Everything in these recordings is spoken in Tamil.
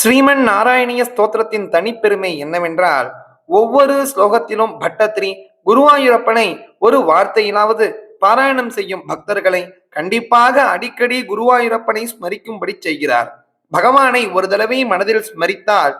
ஸ்ரீமன் நாராயணிய ஸ்தோத்திரத்தின் தனிப்பெருமை என்னவென்றால் ஒவ்வொரு ஸ்லோகத்திலும் பட்டத்ரி குருவாயூரப்பனை ஒரு வார்த்தையிலாவது பாராயணம் செய்யும் பக்தர்களை கண்டிப்பாக அடிக்கடி குருவாயூரப்பனை ஸ்மரிக்கும்படி செய்கிறார். பகவானை ஒரு தடவை மனதில் ஸ்மரித்தால்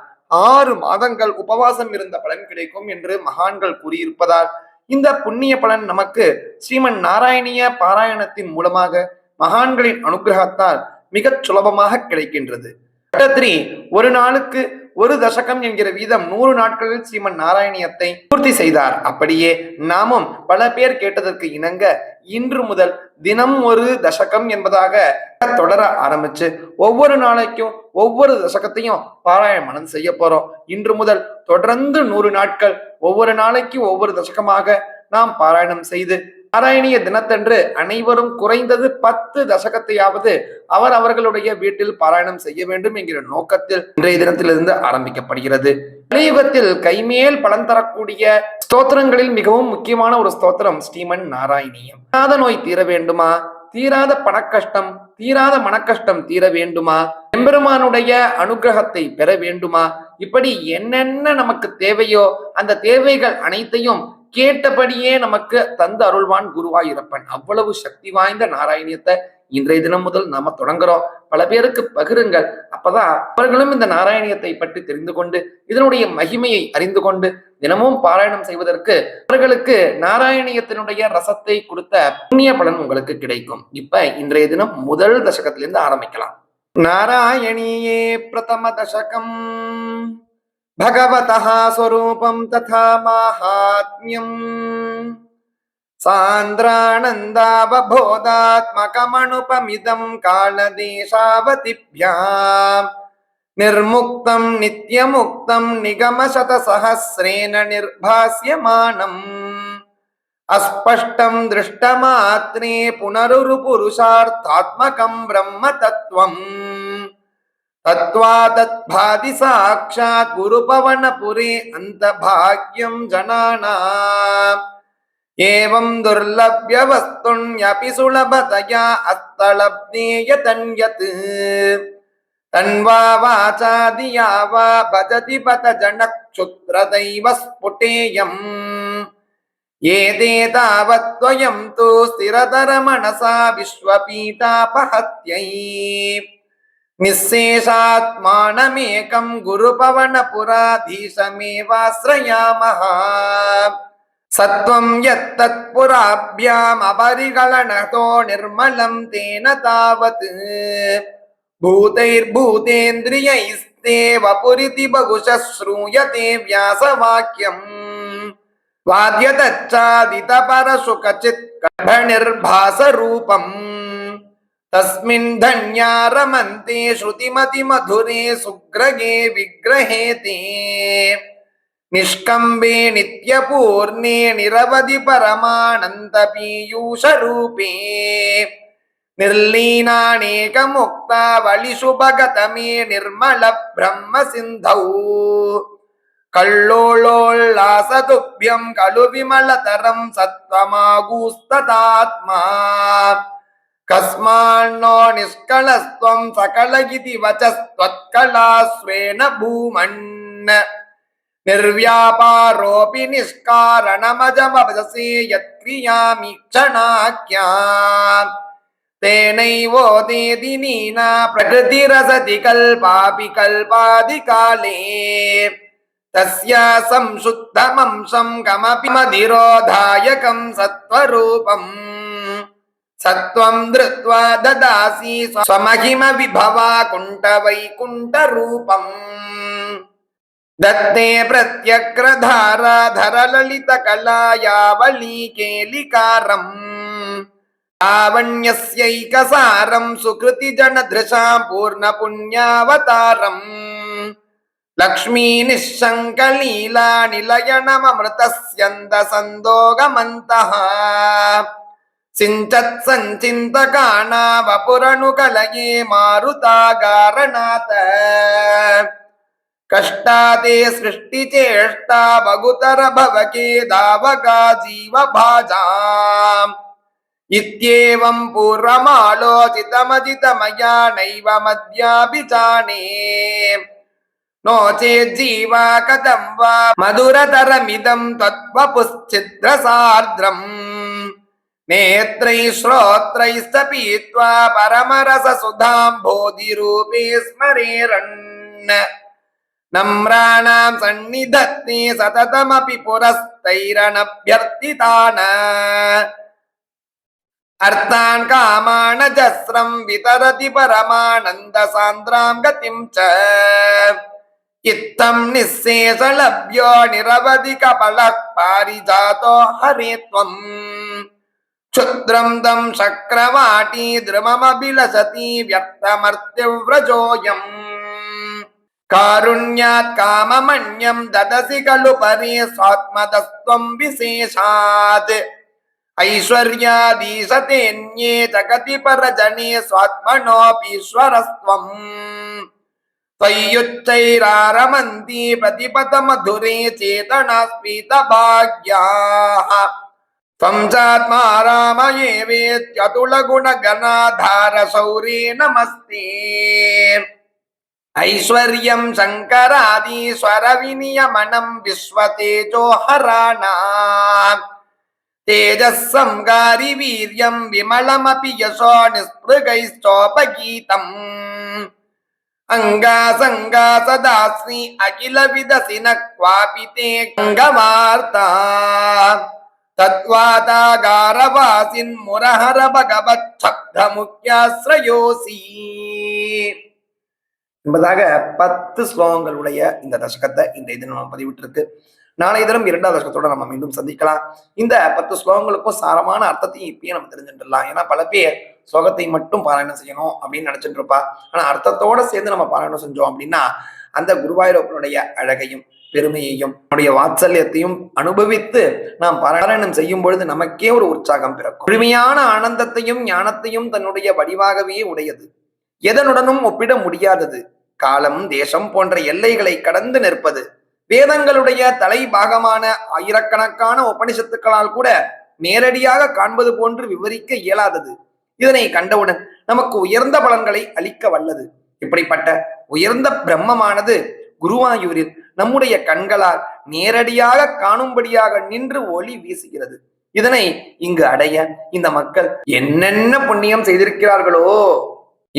ஆறு மாதங்கள் உபவாசம் இருந்த பலன் கிடைக்கும் என்று மகான்கள் கூறியிருப்பதால் இந்த புண்ணிய பலன் நமக்கு ஸ்ரீமன் நாராயணிய பாராயணத்தின் மூலமாக மகான்களின் அனுகிரகத்தால் மிகச் சுலபமாக கிடைக்கின்றது. கட்டத்திரி ஒரு நாளுக்கு ஒரு தசகம் என்கிற வீதம் நூறு நாட்களில் ஸ்ரீமன் நாராயணியத்தை பூர்த்தி செய்தார். அப்படியே நாமும் பல பேர் கேட்டதற்கு இணங்க இன்று முதல் தினம் ஒரு தசகம் என்பதாக தொடர ஆரம்பிச்சு ஒவ்வொரு நாளைக்கும் ஒவ்வொரு தசகத்தையும் பாராயணம் செய்ய போறோம். இன்று முதல் தொடர்ந்து நூறு நாட்கள் ஒவ்வொரு நாளைக்கு ஒவ்வொரு தசகமாக நாம் பாராயணம் செய்து நாராயணிய தினத்தன்று அனைவரும் குறைந்தது பத்து தசகத்தையாவது அவர் அவர்களுடைய வீட்டில் பாராயணம் செய்ய வேண்டும் என்கிற நோக்கத்தில் இன்றைய தினத்திலிருந்து ஆரம்பிக்கப்படுகிறது. கலியுகத்தில் கைமேல் பலன் தரக்கூடிய ஸ்தோத்திரங்களில் மிகவும் முக்கியமான ஒரு ஸ்தோத்திரம் ஸ்ரீமன் நாராயணியம். தீராத நோய் தீர வேண்டுமா? தீராத பணக்கஷ்டம் தீராத மனக்கஷ்டம் தீர வேண்டுமா? எம்பெருமானுடைய அனுகிரகத்தை பெற வேண்டுமா? இப்படி என்னென்ன நமக்கு தேவையோ அந்த தேவைகள் அனைத்தையும் கேட்டபடியே நமக்கு தந்த அருள்வான் குருவாயூரப்பன். அவ்வளவு சக்தி வாய்ந்த நாராயணியத்தை இன்றைய தினம் முதல் நாம தொடங்குறோம். பல பேருக்கு பகிருங்கள். அப்பதான் அவர்களும் இந்த நாராயணியத்தை பற்றி தெரிந்து கொண்டு இதனுடைய மகிமையை அறிந்து கொண்டு தினமும் பாராயணம் செய்வதற்கு அவர்களுக்கு நாராயணியத்தினுடைய ரசத்தை கொடுத்த புண்ணிய பலன் உங்களுக்கு கிடைக்கும். இப்ப இன்றைய தினம் முதல் தசகத்திலிருந்து ஆரம்பிக்கலாம். நாராயணியே பிரதம தசகம். भगवतः स्वरूपं तथा माहात्म्यम् सान्द्रानन्दावबोधात्मकमणुपमिदं कालदेशावतिभ्याम् निर्मुक्तं नित्यमुक्तं निगमशतसहस्रेण निर्भास्यमानम् अस्पष्टं दृष्टमात्रे पुनरुरुपुरुषार्थात्मकं ब्रह्मतत्त्वम् தத்வாதி சாட்சாத் குருபவனபுரே அந்த பாக்யம் ஜனானாம் ஏவம் துர்லபிய வஸ்துண்யபி சுலபதயா அஸ்தலப்னேய தன்யத் தன்வா வாசாதியா வா பஜதி பத ஜனக்ஷுத்ரதைவ ஸ்புட்டேயம் ஏதே தாவத்வயம் தூ ஸ்திரதர மனசா விஸ்வபீதாபஹத்யை నిశేషాత్మానమేకం గురుపవనపురాధీశమేవాశ్రయామః సత్వం యత్తత్పురాభ్యామపరిగళనతో నిర్మలం తేన తావత్. భూతైర్భూతేంద్రియైస్తేవ పురితి బహుశ శ్రూయతే వ్యాసవాక్యం. వాద్యతచ్చాదిత పరశుకచిత్ కఠనిర్భాస రూపం. तस्मिन् धन्या रमन्ते श्रुतिमतिमधुरे सुग्रगे विग्रहे ते निष्कम्बे नित्यपूर्णे निरवधि परमानन्दपीयूषरूपे निर्लीनानेकमुक्तावलिषु भगतमे निर्मलब्रह्मसिन्धौ कल्लोळोल्लासतुभ्यं खलु विमलतरं सत्त्वमागूस्तदात्मा कस्मान्नो निष्कलस्त्वं सकल इति वचस्त्वत्कलास्वेन भूमन् निर्व्यापारोऽपि निष्कारणमजमभजसे यत्क्रियामि क्षणाख्या तेनैवोदेति नीना प्रकृतिरसति कल्पापि कल्पादिकाले तस्या संशुद्धमंशं कमपि मधिरोधायकं सत्त्वरूपम् సత్వం ధృత్వా దదాసి స్వమహిమ విభవా కుంట వైకుంఠ రూపం దత్తే ప్రత్యక్రధారాధర లలిత కళాయావళీ కేలికారం లావణ్యస్యైకసారం సుకృతి జన దృశాం పూర్ణ పుణ్యావతారం లక్ష్మీ నిశంక లీలా నిలయణమృతస్యంద సందోగమంతః సించత్ సంచింతకాణా వపురను కలయే మారుతాగారణాత కష్టాదే సృష్టి చేష్ట బగుతర భవకే దావగా జీవ భాజా ఇత్యేవం పూర్వమాలోచితమజితమయా నైవ మద్యాభిచానే నోచే జీవా కథం వా మధురతరమిదం తత్వపుశ్చిద్ర సార్ద్రం नेत्रैः श्रोत्रैश्च पीत्वा परमरससुधाम्भोधिरूपे स्मरेरन् नम्राणां सन्निधत्ते सततमपि पुरस्तैरनभ्यर्थितान् अर्थान् कामानजस्रं वितरति परमानन्दसान्द्रां गतिं च इत्थं निःशेषलभ्यो निरवधिकफलः पारिजातो हरे त्वम् क्षुद्रं तं शक्रवाटी द्रुममभिलसति व्यक्तमर्त्यव्रजोऽयम् कारुण्यात् काममन्यं ददसि खलु परे स्वात्मतस्त्वं विशेषात् ऐश्वर्यादीशतेऽन्ये जगति परजने स्वात्मनोऽपीश्वरस्त्वम् त्वय्युच्चैरारमन्ति प्रतिपदमधुरे త్వంసాత్మా రామయే వేత్యతుల గుణ సౌరీ నమస్తే. ఐశ్వర్యం శంకరాదీశ్వర వినియమనం విశ్వతేజోహరాణా. తేజస్సం గారి వీర్యం విమళమపి యశో నిస్పృగైశ్చోపగీతం. అంగాసంగా సదా శ్రీ అఖిల విదసిన క్వాపి தத்வாதாகாரவாசின் முரஹர பகவத் சப்த முக்கியாசிரயோசி என்பதாக பத்து ஸ்லோகங்களுடைய இந்த தசகத்தை இந்த இது நம்ம பதிவிட்டிருக்கு. நாளைய தினம் இரண்டாவது தசகத்தோட நம்ம மீண்டும் சந்திக்கலாம். இந்த பத்து ஸ்லோகங்களுக்கும் சாரமான அர்த்தத்தையும் இப்பயே நம்ம தெரிஞ்சுட்டுலாம் ஏன்னா பல பேர் ஸ்லோகத்தை மட்டும் பாராயணம் செய்யணும் அப்படின்னு நினைச்சிட்டு இருப்பா. ஆனா அர்த்தத்தோட சேர்ந்து நம்ம பாராயணம் செஞ்சோம் அப்படின்னா அந்த குருவாயூரப்பனுடைய அழகையும் பெருமையையும் நம்முடைய வாத்சல்யத்தையும் அனுபவித்து நாம் பாராயணம் செய்யும் பொழுது நமக்கே ஒரு உற்சாகம் பிறக்கும். முழுமையான ஆனந்தத்தையும் ஞானத்தையும் தன்னுடைய வடிவாகவே உடையது. எதனுடனும் ஒப்பிட முடியாதது. காலம் தேசம் போன்ற எல்லைகளை கடந்து நிற்பது. வேதங்களுடைய தலை பாகமான ஆயிரக்கணக்கான உபனிஷத்துக்களால் கூட நேரடியாக காண்பது போன்று விவரிக்க இயலாதது. இதனை கண்டவுடன் நமக்கு உயர்ந்த பலன்களை அளிக்க வல்லது. இப்படிப்பட்ட உயர்ந்த பிரம்மமானது குருவாயூரில் நம்முடைய கண்களால் நேரடியாக காணும்படியாக நின்று ஒளி வீசுகிறது. இதனை இங்கு அடைய இந்த மக்கள் என்னென்ன புண்ணியம் செய்திருக்கிறார்களோ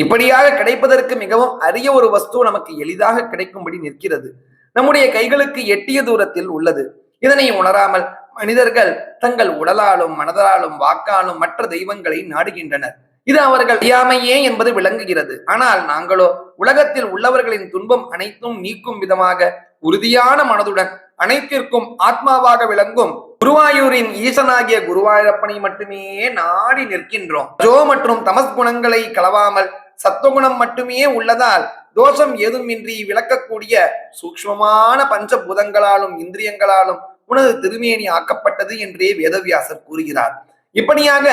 இப்படியாக கிடைப்பதற்கு மிகவும் அரிய ஒரு வஸ்து நமக்கு எளிதாக கிடைக்கும்படி நிற்கிறது. நம்முடைய கைகளுக்கு எட்டிய தூரத்தில் உள்ளது. இதனை உணராமல் மனிதர்கள் தங்கள் உடலாலும் மனதாலும் வாக்காலும் மற்ற தெய்வங்களை நாடுகின்றனர். இது அவர்கள் அறியாமையே என்பது விளங்குகிறது. ஆனால் நாங்களோ உலகத்தில் உள்ளவர்களின் துன்பம் அனைத்தும் நீக்கும் விதமாக உறுதியான மனதுடன் அனைத்திற்கும் ஆத்மாவாக விளங்கும் குருவாயூரின் ஈசனாகிய குருவாயூரப்பனை மட்டுமே நாடி நிற்கின்றோம். ஜோ மற்றும் தமஸ் குணங்களை கலவாமல் சத்துவகுணம் மட்டுமே உள்ளதால் தோஷம் ஏதுமின்றி விளக்கக்கூடிய சூக்ஷ்மமான பஞ்சபூதங்களாலும் இந்திரியங்களாலும் உனது திருமேனி ஆக்கப்பட்டது என்றே வேதவியாசர் கூறுகிறார். இப்படியாக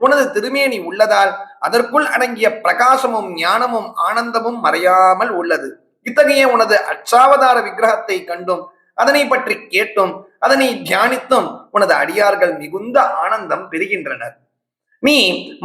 உனது திருமேனி உள்ளதால் அதற்குள் அடங்கிய பிரகாசமும் ஞானமும் ஆனந்தமும் மறையாமல் உள்ளது. இத்தகைய உனது அச்சாவதார விக்கிரகத்தை கண்டும் அதனை பற்றி கேட்டும் அதனை தியானித்தும் உனது அடியார்கள் மிகுந்த ஆனந்தம் பெறுகின்றனர். நீ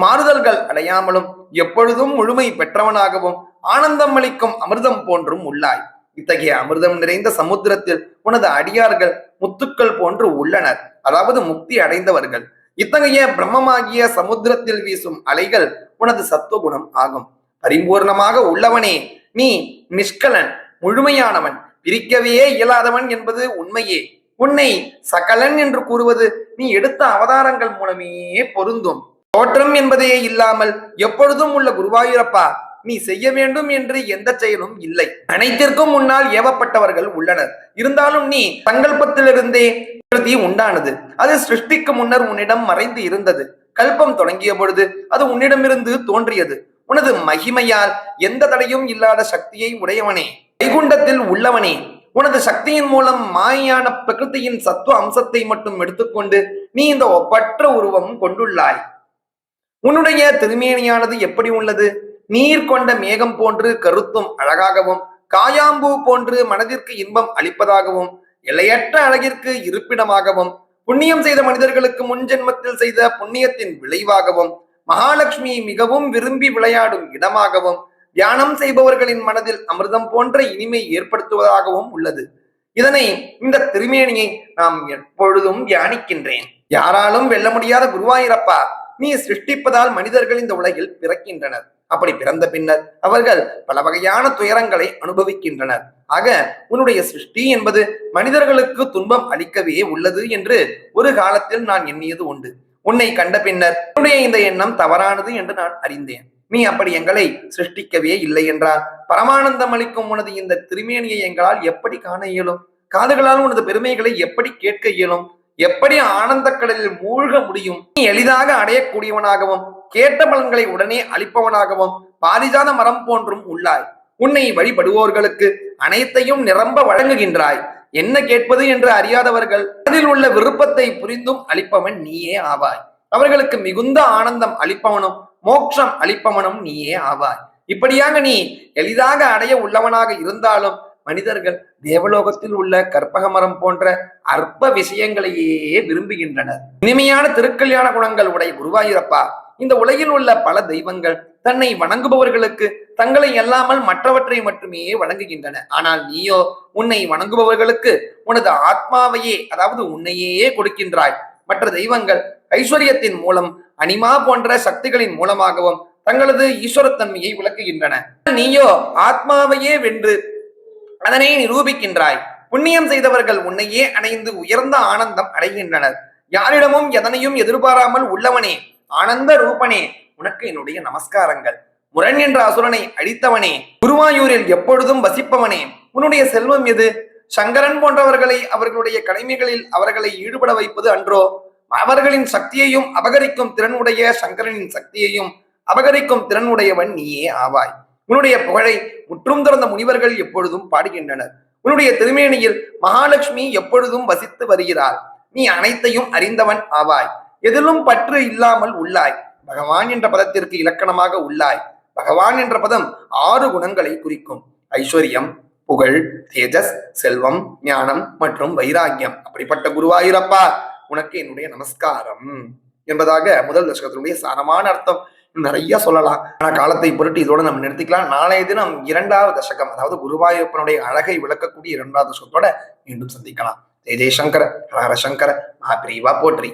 மாறுதல்கள் அடையாமலும் எப்பொழுதும் முழுமை பெற்றவனாகவும் ஆனந்தம் அளிக்கும் அமிர்தம் போன்றும் உள்ளாய். இத்தகைய அமிர்தம் நிறைந்த சமுத்திரத்தில் உனது அடியார்கள் முத்துக்கள் போன்று உள்ளனர். அதாவது முக்தி அடைந்தவர்கள். இத்தகைய பிரம்மமாகிய சமுத்திரத்தில் வீசும் அலைகள் உனது சத்துவகுணம் ஆகும். பரிபூர்ணமாக உள்ளவனே நீ நிஷ்கலன் முழுமையானவன் பிரிக்கவே இயலாதவன் என்பது உண்மையே. உன்னை சகலன் என்று கூறுவது நீ எடுத்த அவதாரங்கள் மூலமே பொருந்தும். தோற்றம் என்பதே இல்லாமல் எப்பொழுதும் உள்ள குருவாயூரப்பா நீ செய்ய வேண்டும் என்று எந்த செயலும் இல்லை. அனைத்திற்கும் முன்னால் ஏவப்பட்டவர்கள் உள்ளனர். இருந்தாலும் நீ சங்கல்பத்திலிருந்தே பிரதி உண்டானது. அது சிருஷ்டிக்கு முன்னர் உன்னிடம் மறைந்து இருந்தது. கல்பம் தொடங்கிய பொழுது அது உன்னிடமிருந்து தோன்றியது. உனது மகிமையால் எந்த தடையும் இல்லாத சக்தியை உடையவனே. வைகுண்டத்தில் உள்ளவனே. உனது சக்தியின் மூலம் மாயான பிரகிருத்தியின் சத்துவ அம்சத்தை மட்டும் எடுத்துக்கொண்டு நீ இந்த ஒப்பற்ற உருவம் கொண்டுள்ளாய். உன்னுடைய திருமேனியானது எப்படி உள்ளது? நீர் கொண்ட மேகம் போன்று கருத்தும் அழகாகவும் காயாம்பூ போன்று மனதிற்கு இன்பம் அளிப்பதாகவும் எல்லையற்ற அழகிற்கு இருப்பிடமாகவும் புண்ணியம் செய்த மனிதர்களுக்கு முன் ஜென்மத்தில் செய்த புண்ணியத்தின் விளைவாகவும் மகாலட்சுமி மிகவும் விரும்பி விளையாடும் இடமாகவும் தியானம் செய்பவர்களின் மனதில் அமிர்தம் போன்ற இனிமை ஏற்படுத்துவதாகவும் உள்ளது. இதனை இந்த திருமேனியை நாம் எப்பொழுதும் தியானிக்கின்றேன். யாராலும் வெல்ல முடியாத குருவாயிரப்பா நீ சிருஷ்டிப்பதால் மனிதர்கள் இந்த உலகில் பிறக்கின்றனர். அப்படி பிறந்த பின்னர் அவர்கள் பல வகையான துயரங்களை அனுபவிக்கின்றனர். ஆக உன்னுடைய சிருஷ்டி என்பது மனிதர்களுக்கு துன்பம் அளிக்கவே உள்ளது என்று ஒரு காலத்தில் நான் எண்ணியது உண்டு. உன்னை கண்ட பின்னர் உன்னுடைய இந்த எண்ணம் தவறானது என்று நான் அறிந்தேன். நீ அப்படி எங்களை சிருஷ்டிக்கவே இல்லை என்றால் பரமானந்தம் அளிக்கும் உனது இந்த திருமேனியை எங்களால் எப்படி காண இயலும்? காதுகளால் உனது பெருமைகளை எப்படி கேட்க இயலும்? எப்படி ஆனந்த கடலில் மூழ்க முடியும்? நீ எளிதாக அடையக்கூடியவனாகவும் கேட்ட பலன்களை உடனே அளிப்பவனாகவும் பாரிஜாத மரம் போன்றும் உள்ளாய். உன்னை வழிபடுவோர்களுக்கு அனைத்தையும் நிரம்ப வழங்குகின்றாய். என்ன கேட்பது என்று அறியாதவர்கள் அதில் உள்ள விருப்பத்தை புரிந்தும் அளிப்பவன் நீயே ஆவாய். அவர்களுக்கு மிகுந்த ஆனந்தம் அளிப்பவனும் மோட்சம் அளிப்பவனும் நீயே ஆவாய். இப்படியாக நீ எளிதாக அடைய உள்ளவனாக இருந்தாலும் மனிதர்கள் தேவலோகத்தில் உள்ள கற்பக மரம் போன்ற அற்ப விஷயங்களையே விரும்புகின்றனர். இனிமையான திருக்கல்யாண குணங்கள் உடைய குருவாயூரப்பா இந்த உலகில் உள்ள பல தெய்வங்கள் தன்னை வணங்குபவர்களுக்கு தங்களை அல்லாமல் மற்றவற்றை மட்டுமே வணங்குகின்றன. ஆனால் நீயோ உன்னை வணங்குபவர்களுக்கு உனது ஆத்மாவையே அதாவது உன்னையே கொடுக்கின்றாய். மற்ற தெய்வங்கள் ஐஸ்வர்யத்தின் மூலம் அனிமா போன்ற சக்திகளின் மூலமாகவும் தங்களது ஈஸ்வரத்தன்மையை விளக்குகின்றன. நீயோ ஆத்மாவையே வென்று அதனை நிரூபிக்கின்றாய் புண்ணியம் செய்தவர்கள் உன்னையே அடைந்து உயர்ந்த ஆனந்தம் அடைகின்றனர். யாரிடமும் எதனையும் எதிர்பாராமல் உள்ளவனே ஆனந்த ரூபனே உனக்கு என்னுடைய நமஸ்காரங்கள். முரண் என்ற அசுரனை அழித்தவனே குருவாயூரில் எப்பொழுதும் வசிப்பவனே உன்னுடைய செல்வம் எது? சங்கரன் போன்றவர்களை அவர்களுடைய கடமைகளில் அவர்களை ஈடுபட வைப்பது அன்றோ? அவர்களின் சக்தியையும் அபகரிக்கும் திறனுடைய சங்கரனின் சக்தியையும் அபகரிக்கும் திறனுடையவன் நீயே ஆவாய். உன்னுடைய புகழை முற்றும் திறந்த முனிவர்கள் எப்பொழுதும் பாடுகின்றனர். உன்னுடைய திருமேனியில் மகாலட்சுமி எப்பொழுதும் வசித்து வருகிறார் நீ அனைத்தையும் அறிந்தவன் ஆவாய். எதிலும் பற்று இல்லாமல் உள்ளாய். பகவான் என்ற பதத்திற்கு இலக்கணமாக உள்ளாய். பகவான் என்ற பதம் ஆறு குணங்களை குறிக்கும். ஐஸ்வர்யம் புகழ் தேஜஸ் செல்வம் ஞானம் மற்றும் வைராக்கியம். அப்படிப்பட்ட குருவாயூரப்பா உனக்கு என்னுடைய நமஸ்காரம். என்பதாக முதல் தசகத்தினுடைய சாரமான அர்த்தம். நிறைய சொல்லலாம். ஆனால் காலத்தை பொருட்டு இதோட நம்ம நிறுத்திக்கலாம். நாளைய தினம் இரண்டாவது தசகம் அதாவது குருவாயூரப்பனுடைய அழகை விளக்கக்கூடிய இரண்டாவது தசகத்தோட மீண்டும் சந்திக்கலாம். ஜெய் ஜெயசங்கர ஹர ஹர சங்கர மகாபிரிவா போற்றி.